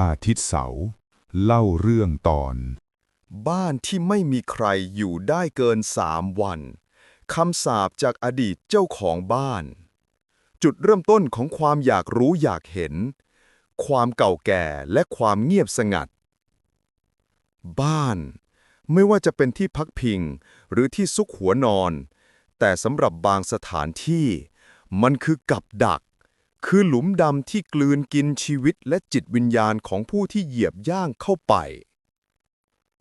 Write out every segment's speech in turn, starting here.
อาทิตย์เสาร์เล่าเรื่องตอน บ้านที่ไม่มีใครอยู่ได้เกินสามวันคำสาปจากอดีตเจ้าของบ้าน จุดเริ่มต้นของความอยากรู้อยากเห็น ความเก่าแก่และความเงียบสงัด บ้าน ไม่ว่าจะเป็นที่พักพิงหรือที่ซุกหัวนอน แต่สำหรับบางสถานที่ มันคือกับดัก คือหลุมดำที่กลืนกินชีวิตและจิตวิญญาณของผู้ที่เหยียบย่างเข้าไป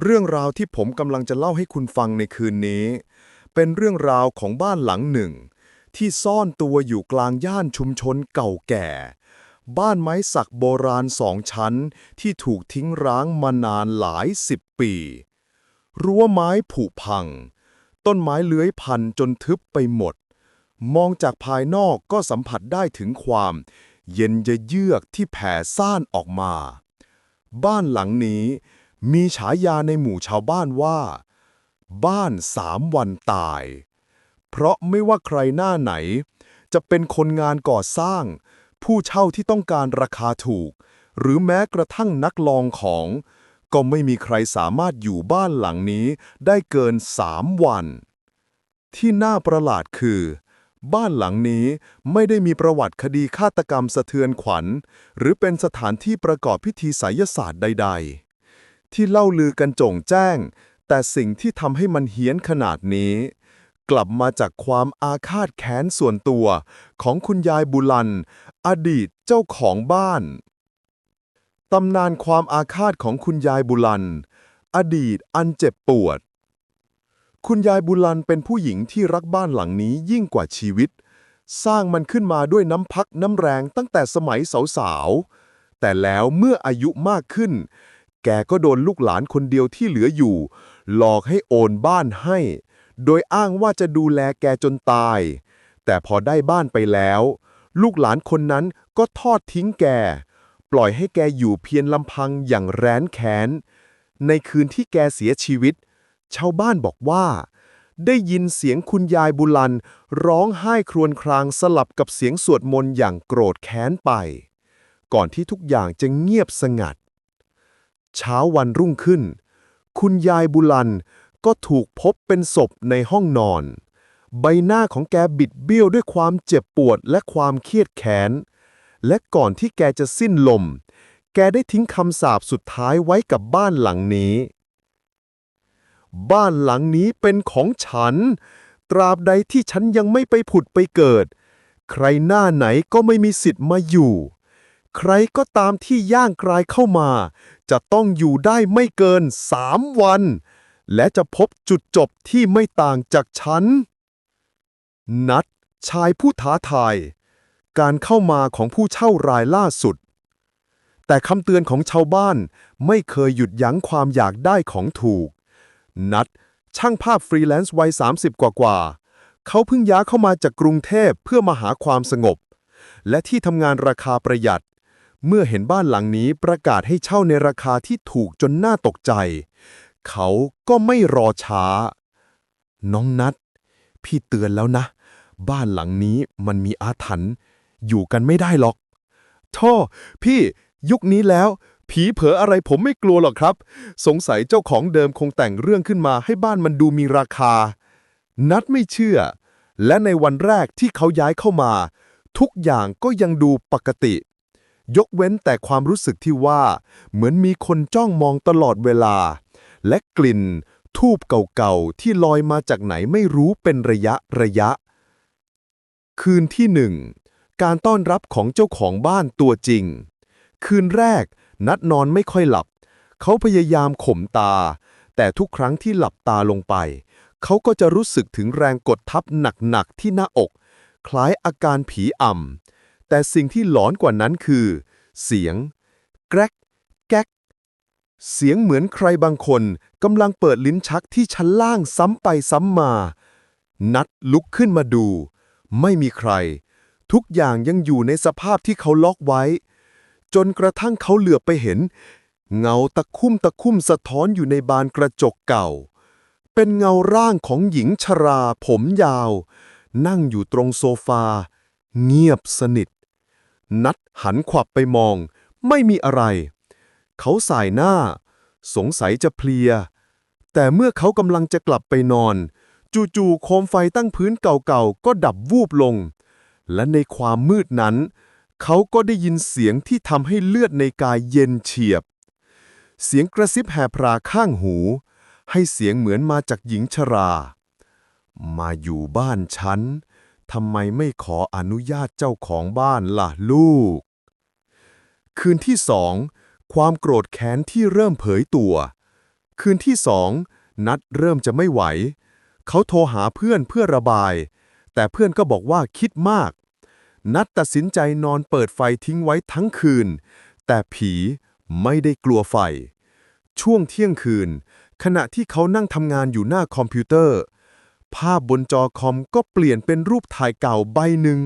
เรื่องราวที่ผมกำลังจะเล่าให้คุณฟังในคืนนี้ เป็นเรื่องราวของบ้านหลังหนึ่ง ที่ซ่อนตัวอยู่กลางย่านชุมชนเก่าแก่ บ้านไม้สักโบราณสองชั้นที่ถูกทิ้งร้างมานานหลายสิบปี รั้วไม้ผุพัง ต้นไม้เลื้อยพันจนทึบไปหมด มองจากภายนอกก็สัมผัสได้ถึงความ เย็นเยือกที่แผ่ซ่านออกมา บ้านหลังนี้มีฉายาในหมู่ชาวบ้านว่า บ้านสามวันตาย เพราะไม่ว่าใครหน้าไหน จะเป็นคนงานก่อสร้าง ผู้เช่าที่ต้องการราคาถูก หรือแม้กระทั่งนักลองของ ก็ไม่มีใครสามารถอยู่บ้านหลังนี้ได้เกินสามวัน ที่น่าประหลาดคือ บ้านหลังนี้ไม่ได้มีประวัติคดีฆาตกรรมสะเทือนขวัญ หรือเป็นสถานที่ประกอบพิธีไสยศาสตร์ใด ๆ ที่เล่าลือกันโจ่งแจ้ง แต่สิ่งที่ทำให้มันเฮี้ยนขนาดนี้ กลับมาจากความอาฆาตแค้นส่วนตัวของคุณยายบุลัน อดีตเจ้าของบ้านตำนานความอาฆาตของคุณยายบุลัน อดีตอันเจ็บปวด คุณยายบุลันเป็นผู้หญิงที่รักบ้านหลังนี้ยิ่งกว่าชีวิต สร้างมันขึ้นมาด้วยน้ำพักน้ำแรงตั้งแต่สมัยสาวๆ แต่แล้วเมื่ออายุมากขึ้น แกก็โดนลูกหลานคนเดียวที่เหลืออยู่ หลอกให้โอนบ้านให้ โดยอ้างว่าจะดูแลแกจนตาย แต่พอได้บ้านไปแล้ว ลูกหลานคนนั้นก็ทอดทิ้งแก ปล่อยให้แกอยู่เพียงลำพังอย่างแร้นแค้น ในคืนที่แกเสียชีวิต ชาวบ้านบอกว่า ได้ยินเสียงคุณยายบุลัน ร้องไห้ครวญครางสลับกับเสียงสวดมนต์อย่างโกรธแค้นไป ก่อนที่ทุกอย่างจะเงียบสงัด เช้าวันรุ่งขึ้น คุณยายบุลันก็ถูกพบเป็นศพในห้องนอน ใบหน้าของแกบิดเบี้ยวด้วยความเจ็บปวดและความเครียดแค้น และก่อนที่แกจะสิ้นลม แกได้ทิ้งคำสาปสุดท้ายไว้กับบ้านหลังนี้ บ้านหลังนี้เป็นของฉัน ตราบใดที่ฉันยังไม่ไปผุดไปเกิด ใครหน้าไหนก็ไม่มีสิทธิ์มาอยู่ ใครก็ตามที่ย่างกรายเข้ามา จะต้องอยู่ได้ไม่เกินสามวัน และจะพบจุดจบที่ไม่ต่างจากฉัน นัดชายผู้ท้าทาย การเข้ามาของผู้เช่ารายล่าสุด แต่คำเตือนของชาวบ้านไม่เคยหยุดยั้งความอยากได้ของถูก นัดช่างภาพฟรีแลนซ์วัย 30 กว่ากว่าๆเขาเพิ่งย้ายเข้ามาจากกรุงเทพเพื่อมาหาความสงบ และที่ทำงานราคาประหยัด เมื่อเห็นบ้านหลังนี้ประกาศให้เช่าในราคาที่ถูกจนน่าตกใจ เขาก็ไม่รอช้า น้องนัด พี่เตือนแล้วนะ บ้านหลังนี้มันมีอาถรรพ์อยู่กันไม่ได้หรอกท่อพี่ยุคนี้แล้ว ผีเผออะไรผมไม่กลัวหรอกครับ สงสัยเจ้าของเดิมคงแต่งเรื่องขึ้นมาให้บ้านมันดูมีราคา นัดไม่เชื่อ และในวันแรกที่เขาย้ายเข้ามา ทุกอย่างก็ยังดูปกติ ยกเว้นแต่ความรู้สึกที่ว่า เหมือนมีคนจ้องมองตลอดเวลา และกลิ่น ทูบเก่าๆ ที่ลอยมาจากไหนไม่รู้เป็นระยะระยะ คืนที่หนึ่งการต้อนรับของเจ้าของบ้านตัวจริง คืนแรก นัดนอนไม่ค่อยหลับ เขาพยายามข่มตา แต่ทุกครั้งที่หลับตาลงไป เขาก็จะรู้สึกถึงแรงกดทับหนักๆที่หน้าอก คล้ายอาการผีอ่ำแต่สิ่งที่หลอนกว่านั้นคือ เสียง แกรกแก๊กเสียงเหมือนใครบางคนกำลังเปิดลิ้นชักที่ชั้นล่างซ้ำไปซ้ำมา นัดลุกขึ้นมาดู ไม่มีใคร ทุกอย่างยังอยู่ในสภาพที่เขาล็อกไว้ จนกระทั่งเขาเหลือบไปเห็น เงาตะคุ่มตะคุ่มสะท้อนอยู่ในบานกระจกเก่า เป็นเงาร่างของหญิงชราผมยาว นั่งอยู่ตรงโซฟา เงียบสนิท นัดหันขวับไปมอง ไม่มีอะไร เขาสายหน้า สงสัยจะเพลีย แต่เมื่อเขากำลังจะกลับไปนอน จู่ๆโคมไฟตั้งพื้นเก่าๆ ก็ดับวูบลง และในความมืดนั้น เขาก็ได้ยินเสียงที่ทำให้เลือดในกายเย็นเฉียบ เสียงกระซิบแห่พราข้างหู ให้เสียงเหมือนมาจากหญิงชรา มาอยู่บ้านฉันทำไมไม่ขออนุญาตเจ้าของบ้านล่ะลูก คืนที่สองความโกรธแค้นที่เริ่มเผยตัว คืนที่สองนัดเริ่มจะไม่ไหว เขาโทรหาเพื่อนเพื่อระบาย แต่เพื่อนก็บอกว่าคิดมาก นัดตัดสินใจนอนเปิดไฟทิ้งไว้ทั้งคืน แต่ผีไม่ได้กลัวไฟ ช่วงเที่ยงคืน ขณะที่เขานั่งทำงานอยู่หน้าคอมพิวเตอร์ ภาพบนจอคอมก็เปลี่ยนเป็นรูปถ่ายเก่าใบหนึ่ง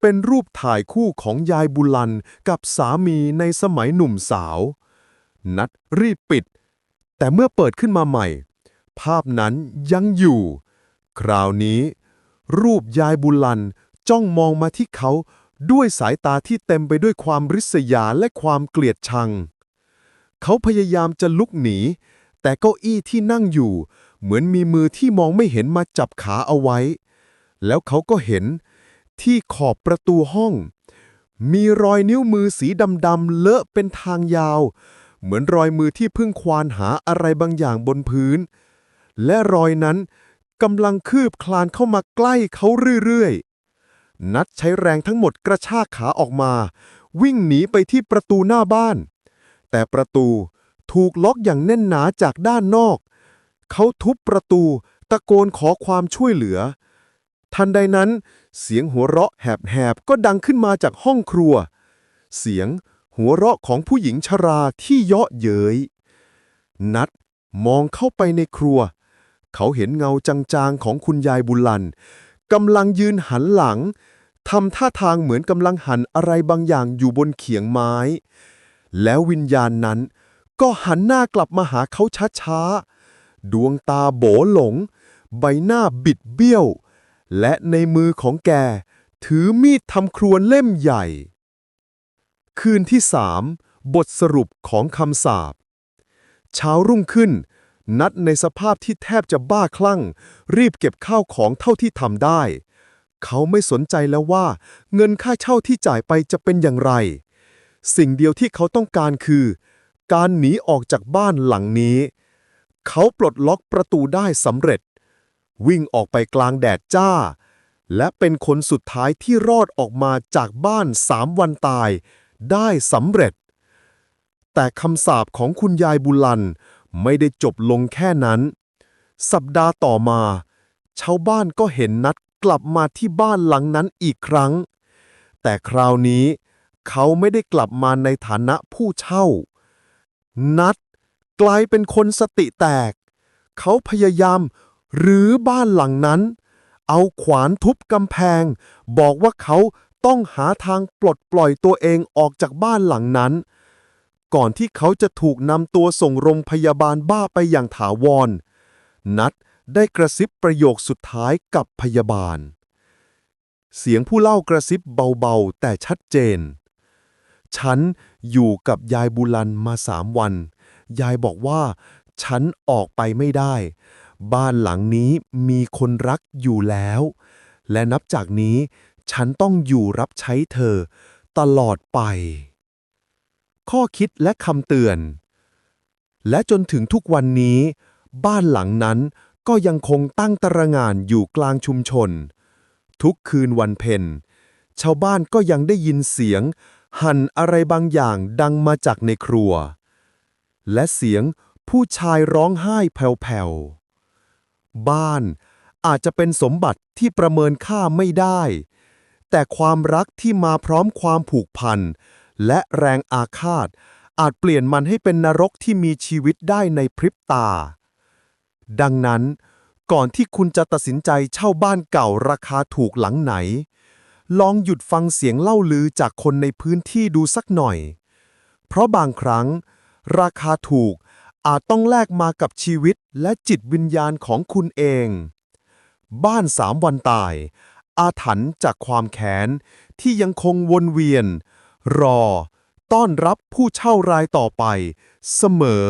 เป็นรูปถ่ายคู่ของยายบุลันกับสามีในสมัยหนุ่มสาว นัดรีบปิด แต่เมื่อเปิดขึ้นมาใหม่ ภาพนั้นยังอยู่ คราวนี้ รูปยายบุลัน จ้องมองมาที่เขาด้วยสายตาที่เต็มไปด้วยความริษยาและความเกลียดชัง เขาพยายามจะลุกหนี แต่เก้าอี้ที่นั่งอยู่ เหมือนมีมือที่มองไม่เห็นมาจับขาเอาไว้ แล้วเขาก็เห็นที่ขอบประตูห้อง มีรอยนิ้วมือสีดำๆเลอะเป็นทางยาว เหมือนรอยมือที่เพิ่งควานหาอะไรบางอย่างบนพื้น และรอยนั้นกำลังคืบคลานเข้ามาใกล้เขาเรื่อยๆ นัดใช้แรงทั้งหมดกระชากขาออกมา วิ่งหนีไปที่ประตูหน้าบ้าน แต่ประตูถูกล็อกอย่างแน่นหนาจากด้านนอก เขาทุบประตูตะโกนขอความช่วยเหลือ ทันใดนั้นเสียงหัวเราะแหบๆก็ดังขึ้นมาจากห้องครัว เสียงหัวเราะของผู้หญิงชราที่เยาะเย้ย นัดมองเข้าไปในครัว เขาเห็นเงาจางๆของคุณยายบุลัน กำลังยืนหันหลังทำท่าทางเหมือนกำลังหันอะไรบางอย่างอยู่บนเขียงไม้ แล้ววิญญาณนั้น ก็หันหน้ากลับมาหาเขาช้าๆ ดวงตาโบหลง ใบหน้าบิดเบี้ยว และในมือของแก ถือมีดทำครัวเล่มใหญ่ คืนที่สามบทสรุปของคำสาปเช้ารุ่งขึ้น นัดในสภาพที่แทบจะบ้าคลั่ง รีบเก็บข้าวของเท่าที่ทำได้ เขาไม่สนใจแล้วว่า เงินค่าเช่าที่จ่ายไปจะเป็นอย่างไร สิ่งเดียวที่เขาต้องการคือ การหนีออกจากบ้านหลังนี้ เขาปลดล็อกประตูได้สำเร็จ วิ่งออกไปกลางแดดจ้า และเป็นคนสุดท้ายที่รอดออกมาจากบ้านสามวันตาย ได้สำเร็จ แต่คำสาปของคุณยายบุลัน ไม่ได้จบลงแค่นั้น สัปดาห์ต่อมา ชาวบ้านก็เห็นนัดกลับมาที่บ้านหลังนั้นอีกครั้ง แต่คราวนี้ เขาไม่ได้กลับมาในฐานะผู้เช่า นัดกลายเป็นคนสติแตก เขาพยายามหรือบ้านหลังนั้น เอาขวานทุบกำแพง บอกว่าเขาต้องหาทางปลดปล่อยตัวเองออกจากบ้านหลังนั้น ก่อนที่เขาจะถูกนำตัวส่งโรงพยาบาลบ้าไปอย่างถาวร นัดได้กระซิบประโยคสุดท้ายกับพยาบาล เสียงผู้เล่ากระซิบเบาๆ แต่ชัดเจน ฉันอยู่กับยายบุลันมาสามวัน ยายบอกว่า ฉันออกไปไม่ได้ บ้านหลังนี้มีคนรักอยู่แล้ว และนับจากนี้ ฉันต้องอยู่รับใช้เธอ ตลอดไป ข้อคิดและคำเตือน และจนถึงทุกวันนี้ บ้านหลังนั้นก็ยังคงตั้งตระงานอยู่กลางชุมชน ทุกคืนวันเพ็ญชาวบ้านก็ยังได้ยินเสียง หั่นอะไรบางอย่างดังมาจากในครัว และเสียงผู้ชายร้องไห้แผ่วๆ บ้านอาจจะเป็นสมบัติที่ประเมินค่าไม่ได้ แต่ความรักที่มาพร้อมความผูกพัน และแรงอาฆาต อาจเปลี่ยนมันให้เป็นนรกที่มีชีวิตได้ในพริบตา ดังนั้น ก่อนที่คุณจะตัดสินใจเช่าบ้านเก่าราคาถูกหลังไหน ลองหยุดฟังเสียงเล่าลือจากคนในพื้นที่ดูสักหน่อย เพราะบางครั้ง ราคาถูกอาจต้องแลกมากับชีวิตและจิตวิญญาณของคุณเอง บ้านสามวันตาย อาถรรพ์จากความแค้นที่ยังคงวนเวียน รอ ต้อนรับผู้เช่ารายต่อไป เสมอ